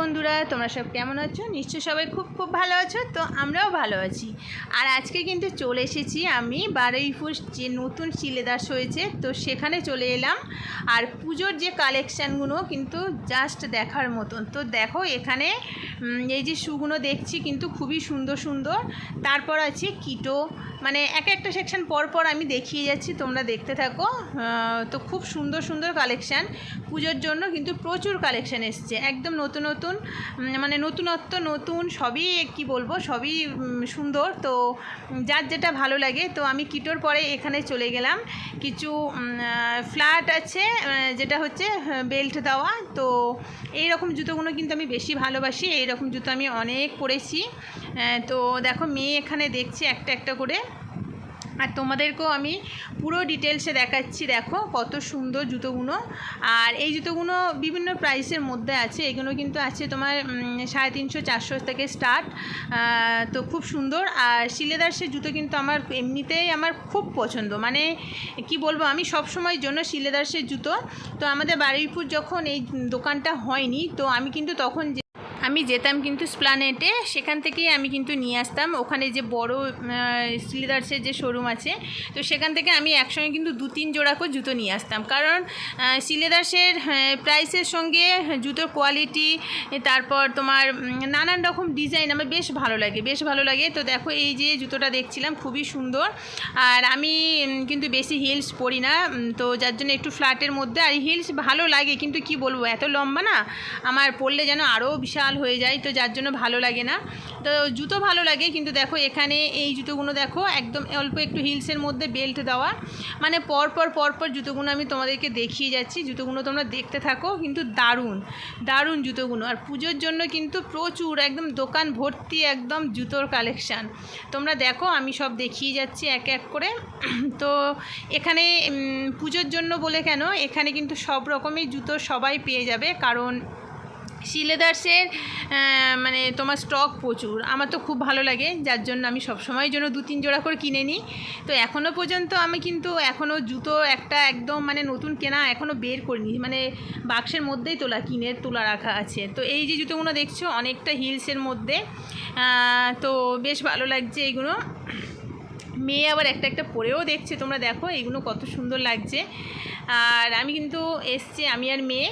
বন্ধুরা, তোমরা সব কেমন আছো? নিশ্চয় সবাই খুব খুব ভালো আছো, তো আমরাও ভালো আছি। আর আজকে কিন্তু চলে এসেছি আমি বারুইপুর যে নতুন শিলেদাস হয়েছে, তো সেখানে চলে এলাম। আর পুজোর যে কালেকশানগুলো কিন্তু জাস্ট দেখার মতন। তো দেখো এখানে এই যে শুগুলো দেখছি কিন্তু খুবই সুন্দর সুন্দর। তারপর আছে কিটো মানে এক একটা সেকশন পর পর আমি দেখিয়ে যাচ্ছি, তোমরা দেখতে থাকো। তো খুব সুন্দর সুন্দর কালেকশান। পুজোর জন্য কিন্তু প্রচুর কালেকশান এসছে, একদম নতুন নতুন উম, মানে নতুনত্ব নতুন সবই কি বলব সবই সুন্দর। তো যার যেটা ভালো লাগে তো আমি কিটোর পরে এখানে চলে গেলাম। কিছু ফ্ল্যাট আছে যেটা হচ্ছে বেল্ট দেওয়া। তো এই রকম জুতোগুলো কিন্তু আমি বেশি ভালোবাসি এই রকম জুতো আমি অনেক পরেছি। তো দেখো মেয়ে এখানে দেখছে একটা একটা করে। আর তোমাদেরকেও আমি পুরো ডিটেলসে দেখাচ্ছি, দেখো কত সুন্দর জুতোগুলো। আর এই জুতোগুলো বিভিন্ন প্রাইসের মধ্যে আছে, এগুলো কিন্তু আছে তোমার সাড়ে তিনশো, চারশো থেকে স্টার্ট। তো খুব সুন্দর। আর শিলেদার্সের জুতো কিন্তু আমার এমনিতেই আমার খুব পছন্দ। মানে কি বলব, আমি সব সময়ের জন্য শিলেদার্সের জুতো। তো আমাদের বারুইপুর যখন এই দোকানটা হয়নি, তো আমি কিন্তু তখন আমি যেতাম কিন্তু স্প্লানেটে, সেখান থেকেই আমি কিন্তু নিয়ে আসতাম। ওখানে যে বড় সিলিদার্সের যে শোরুম আছে, তো সেখান থেকে আমি একসঙ্গে কিন্তু দু তিন জোড়া করে জুতো নিয়ে আসতাম। কারণ সিলেদার্সের প্রাইসের সঙ্গে জুতোর কোয়ালিটি তারপর তোমার নানান রকম ডিজাইন আমার বেশ ভালো লাগে, বেশ ভালো লাগে। তো দেখো এই যে জুতোটা দেখছিলাম, খুবই সুন্দর। আর আমি কিন্তু বেশি হিলস পরি না তো যার জন্য একটু ফ্ল্যাটের মধ্যে। আর হিলস ভালো লাগে, কিন্তু কি বলব, এত লম্বা না, আমার পরলে যেন আরও বিশাল হয়ে যায়, তো যার জন্য ভালো লাগে না। তো জুতো ভালো লাগে, কিন্তু দেখো এখানে এই জুতোগুলো দেখো, একদম অল্প একটু হিলসের মধ্যে বেল্ট দেওয়া। মানে পর পর পর পর জুতোগুলো আমি তোমাদেরকে দেখিয়ে যাচ্ছি। জুতোগুলো তোমরা দেখতে থাকো, কিন্তু দারুণ দারুণ জুতোগুলো। আর পুজোর জন্য কিন্তু প্রচুর, একদম দোকান ভর্তি একদম জুতোর কালেকশান তোমরা দেখো, আমি সব দেখিয়ে যাচ্ছি এক এক করে। তো এখানে পুজোর জন্য বলে কেন, এখানে কিন্তু সব রকমের জুতো সবাই পেয়ে যাবে। কারণ শিলেদার্সের মানে তোমার স্টক প্রচুর। আমার তো খুব ভালো লাগে, যার জন্য আমি সব সময়ের জন্য দু তিন জোড়া করে কিনে নিই। তো এখনও পর্যন্ত আমি কিন্তু এখনও জুতো একটা একদম মানে নতুন কেনা এখনও বের করিনি। মানে বাক্সের মধ্যেই তোলা, কিনে তোলা রাখা আছে। তো এই যে জুতোগুলো দেখছ, অনেকটা হিলসের মধ্যে। তো বেশ ভালো লাগছে এইগুলো মেয়ে আবার একটা একটা পরেও দেখছে, তোমরা দেখো, এগুলো কত সুন্দর লাগছে। আর আমি কিন্তু এসছি, আমি আর মেয়ে।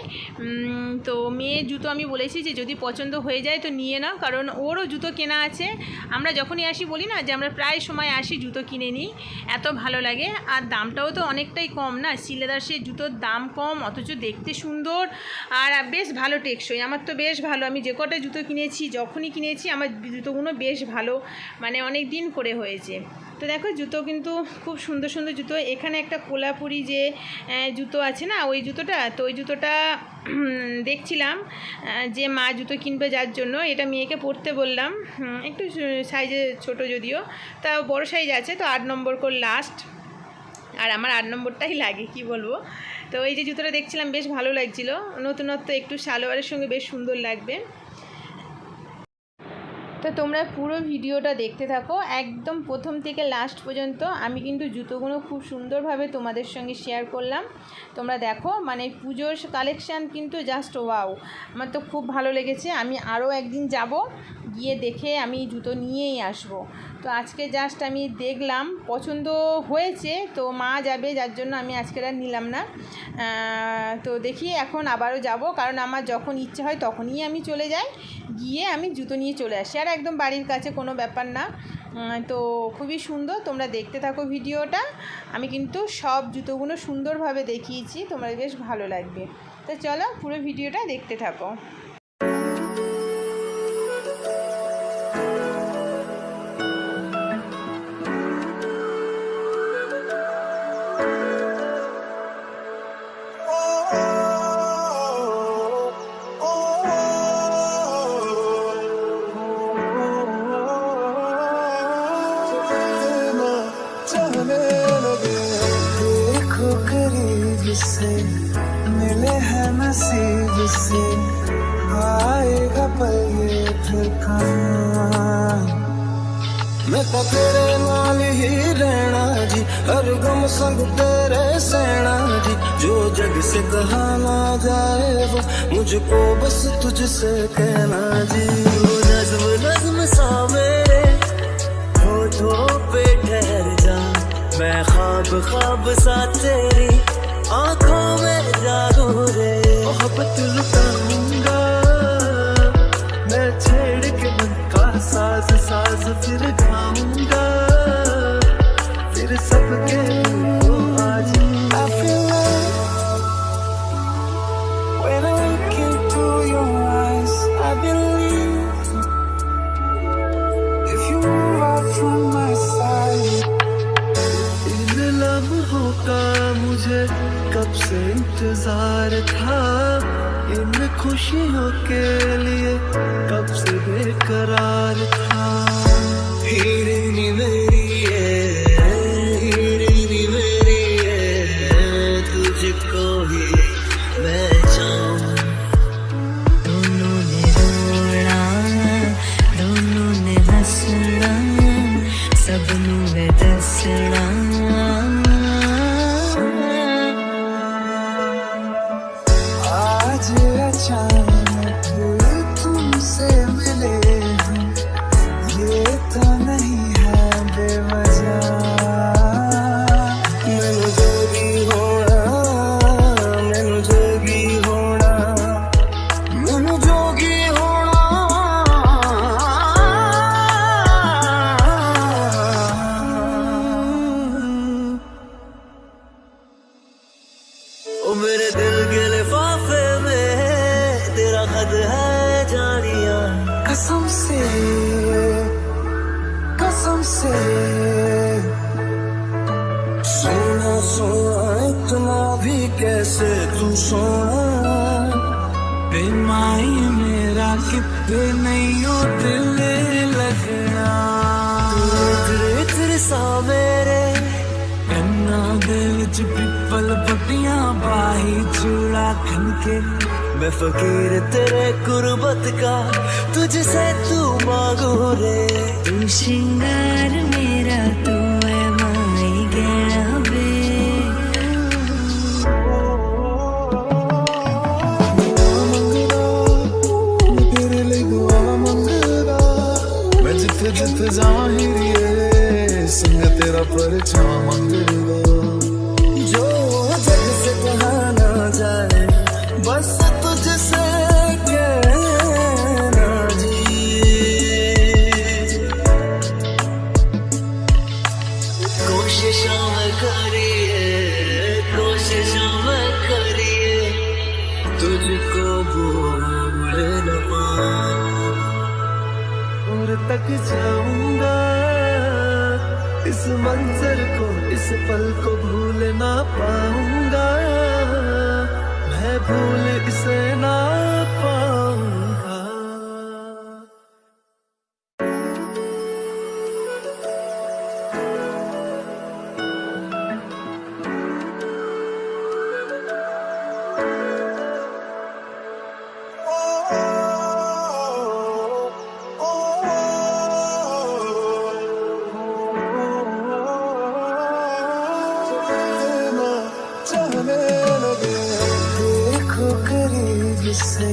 তো মেয়ে জুতো আমি বলেছি যে, যদি পছন্দ হয়ে যায় তো নিয়ে নাও, কারণ ওরও জুতো কেনা আছে। আমরা যখনই আসি বলি না যে, আমরা প্রায় সময় আসি জুতো কিনে নিই, এত ভালো লাগে। আর দামটাও তো অনেকটাই কম না সিলেদার্সের জুতোর দাম কম, অথচ দেখতে সুন্দর আর বেশ ভালো টেকসই। আমার তো বেশ ভালো, আমি যে কটা জুতো কিনেছি, যখনই কিনেছি, আমার জুতোগুলো বেশ ভালো মানে অনেক দিন করে হয়েছে। তো দেখো, জুতো কিন্তু খুব সুন্দর সুন্দর জুতো। এখানে একটা কোলাপুরি যে জুতো আছে না, ওই জুতোটা, তো ওই জুতোটা দেখছিলাম যে মা জুতো কিনবে যার জন্য। এটা মেয়েকে পরতে বললাম একটু সাইজে ছোট যদিও। তা বড় সাইজ আছে, তো আট নম্বর করে লাস্ট আর আমার আট নম্বরটাই লাগে, কি বলব? তো এই যে জুতোটা দেখছিলাম, বেশ ভালো লাগছিল। নতুনত্ব একটু সালোয়ারের সঙ্গে বেশ সুন্দর লাগবে। তো তোমরা পুরো ভিডিওটা দেখতে থাকো। একদম প্রথম থেকে লাস্ট পর্যন্ত আমি কিন্তু জুতোগুলো খুব সুন্দরভাবে তোমাদের সঙ্গে শেয়ার করলাম। তোমরা দেখো মানে পুজোর কালেকশান কিন্তু জাস্ট ওয়াও আমার তো খুব ভালো লেগেছে। আমি আরও একদিন যাব। গিয়ে দেখে আমি জুতো নিয়েই আসব। তো আজকে জাস্ট আমি দেখলাম, পছন্দ হয়েছে, তো মা যাবে, যার জন্য আমি আজকের আর নিলাম না। তো দেখি এখন আবারও যাব, কারণ আমার যখন ইচ্ছে হয় তখনই আমি চলে যাই। গিয়ে আমি জুতো নিয়ে চলে আসি, আর একদম বাড়ির কাছে কোনো ব্যাপার না। তো খুবই সুন্দর, তোমরা দেখতে থাকো ভিডিওটা। আমি কিন্তু সব জুতোগুলো সুন্দরভাবে দেখিয়েছি তোমরা বেশ ভালো লাগবে। তো চলো পুরো ভিডিওটা দেখতে থাকো। मैं तो तेरे नाल ही रहना जी हर गम संग तेरे सहना जी। जो जग से कहा ना जाए वो मुझको बस तुझसे कहना जी। तू नज्म नज्म सा मेरे होठों पे ठहर जा। मैं ख्वाब ख्वाब सा तेरी आँखों में जागो रे। मोहब्बत लुटाऊँगा मैं छेड़ के मन का साज साज फिर suffocate. सा मेरे ਕੰਨਾਂ ਦੇ ਵਿੱਚ ਪਿੱਪਲ ਪੱਟੀਆਂ ਬਾਹੀ ਚੂੜਾ ਖਨਕੇ मैं फकीर तेरे गुर्बत का तुझसे तू मांगू रे तू श्रृंगार मेरा तू है माई गहना वे तेरे लिए दुआ मंगदा मैं जिथे जिथे जाहिरिए सिंह तेरा परछाव मंगना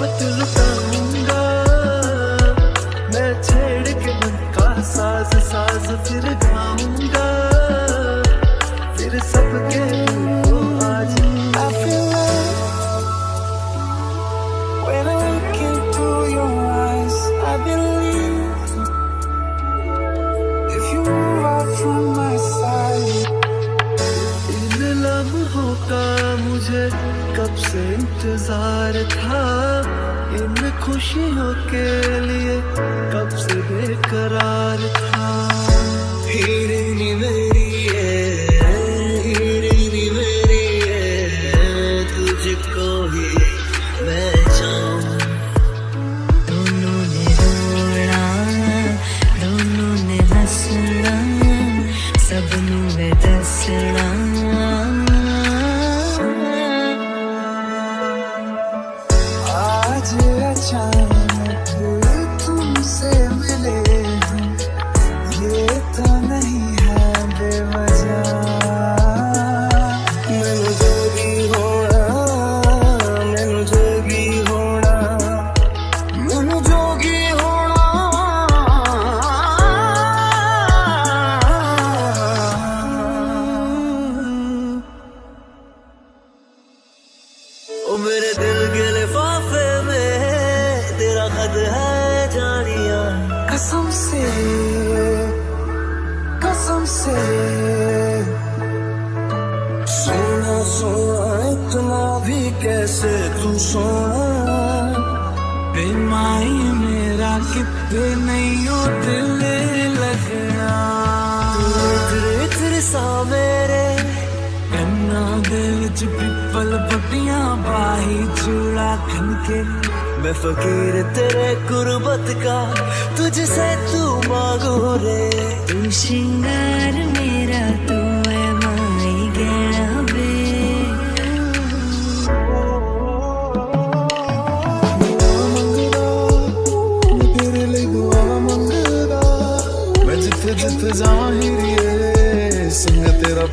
मोहब्बत मैं छेड़ के का साज साज फिर Hirini ve भी कैसे तू सो बेमाई मेरा कितने नहीं हो दिल लगना? तेरे तेरे सा कन्ना दिल च पिपल पट्टियाँ बाही चूड़ा खनके। मैं फकीर तेरे गुरबत का, तुझसे तू मांगू रे। तू श्रृंगार मेरा, तू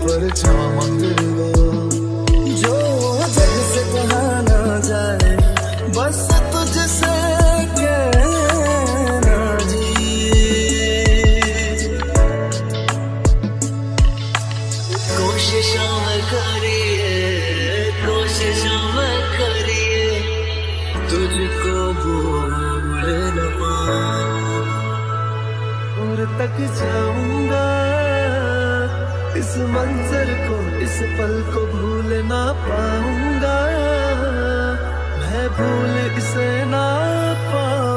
परछाव जो जग से कहा ना जाए बस तुझसे कोशिशों में करिए कोशिशों करिए तुझको भूल न और तक जाऊँगा। इस मंजर को इस पल को भूल ना पाऊँगा। मैं भूल इसे ना पाऊँगा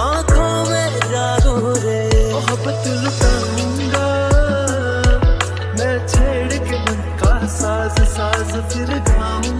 आँखों में जागू रे। मैं छेड़ के मन का साज फिर गाऊँगा।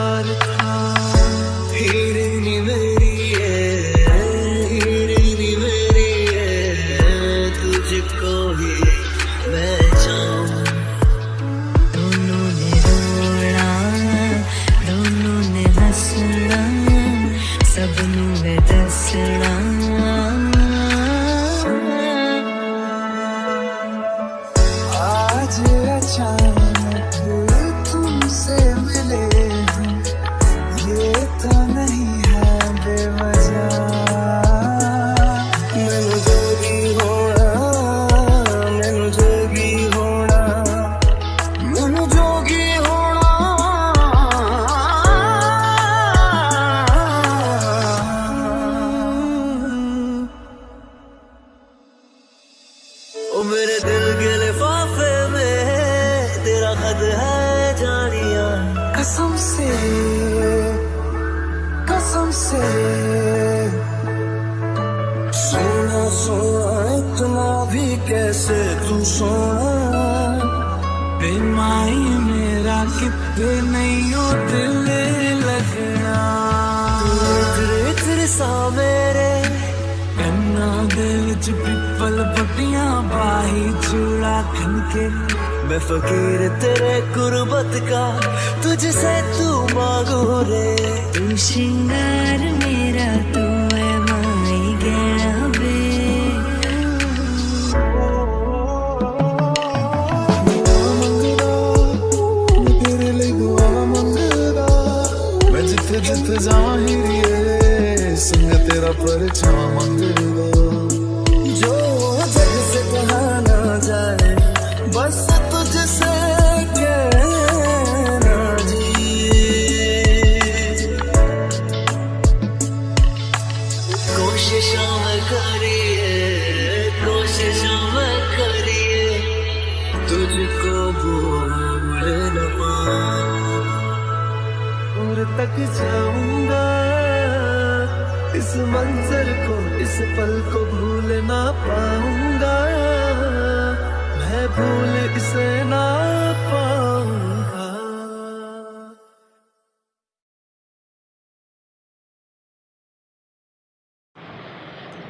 कसम से कसम से। सोना सोना, इतना भी कैसे तू सोना? बेमाई मेरा कितने नहीं हो दिल लगना। सा मेरे कन्ना दिल च, पिपल पटियाँ बाही, चूड़ा खनके। मैं फकीर तेरे गुर्बत का तुझसे तू मांगू रे। तू श्रृंगार मेरा तू है माई गहना वे तेरे लिए दुआ मंगदा मैं जिथे जिथे जावां हीरीए संग तेरा परछावां मंगदा कोशिशों करिए कोशिशों करिए। तुझको भूल जाऊँगा, इस मंजर को, इस पल को भूल पाऊँगा। मैं भूल इसे ना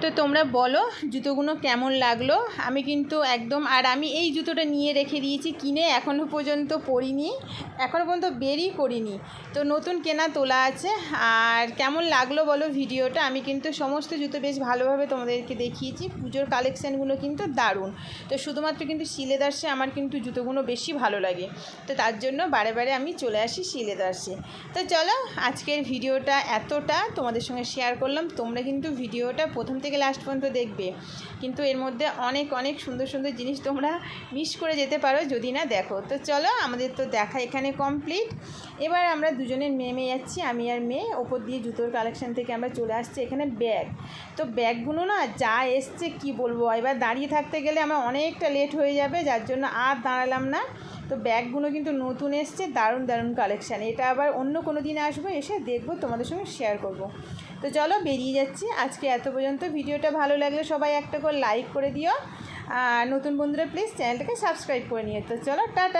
তো তোমরা বলো, জুতোগুলো কেমন লাগল? আমি কিন্তু একদম, আর আমি এই জুতোটা নিয়ে রেখে দিয়েছি, কিনে এখনও পর্যন্ত পরিনি এখনও পর্যন্ত বেরই করিনি। তো নতুন কেনা তোলা আছে, আর কেমন লাগল বলো ভিডিওটা? আমি কিন্তু সমস্ত জুতো বেশ ভালোভাবে তোমাদেরকে দেখিয়েছি, পুজোর কালেকশানগুলো কিন্তু দারুণ। তো শুধুমাত্র কিন্তু শিলেদার্সে আমার কিন্তু জুতোগুলো বেশি ভালো লাগে। তো তার জন্য বারে বারে আমি চলে আসি শিলেদার্সে তো চলো, আজকের ভিডিওটা এতটা, তোমাদের সঙ্গে শেয়ার করলাম, তোমরা কিন্তু ভিডিওটা প্রথম থেকে লাস্ট পর্যন্ত দেখবে। কিন্তু এর মধ্যে অনেক অনেক সুন্দর সুন্দর জিনিস তোমরা মিস করে যেতে পারো যদি না দেখো। তো চলো, আমাদের তো দেখা এখানে কমপ্লিট এবার আমরা দুজনের মেয়ে মেয়ে যাচ্ছি, আমি আর মেয়ে। ওপর দিয়ে জুতোর কালেকশন থেকে আমরা চলে আসছি এখানে ব্যাগ তো ব্যাগগুলো না যা এসছে, কি বলব? এবার দাঁড়িয়ে থাকতে গেলে আমার অনেকটা লেট হয়ে যাবে, যার জন্য আর দাঁড়ালাম না। তো ব্যাগগুলো কিন্তু নতুন এসছে, দারুণ দারুণ কালেকশান এটা আবার অন্য কোনো দিন আসব, এসে দেখব, তোমাদের সঙ্গে শেয়ার করব। তো চলো বেরিয়ে যাচ্ছি। আজকে এত পর্যন্ত ভিডিওটা ভালো লাগলে সবাই একটা করে লাইক করে দিও। আর নতুন বন্ধুরা প্লিজ চ্যানেলটাকে সাবস্ক্রাইব করে নিও। তো চলো, টাটা।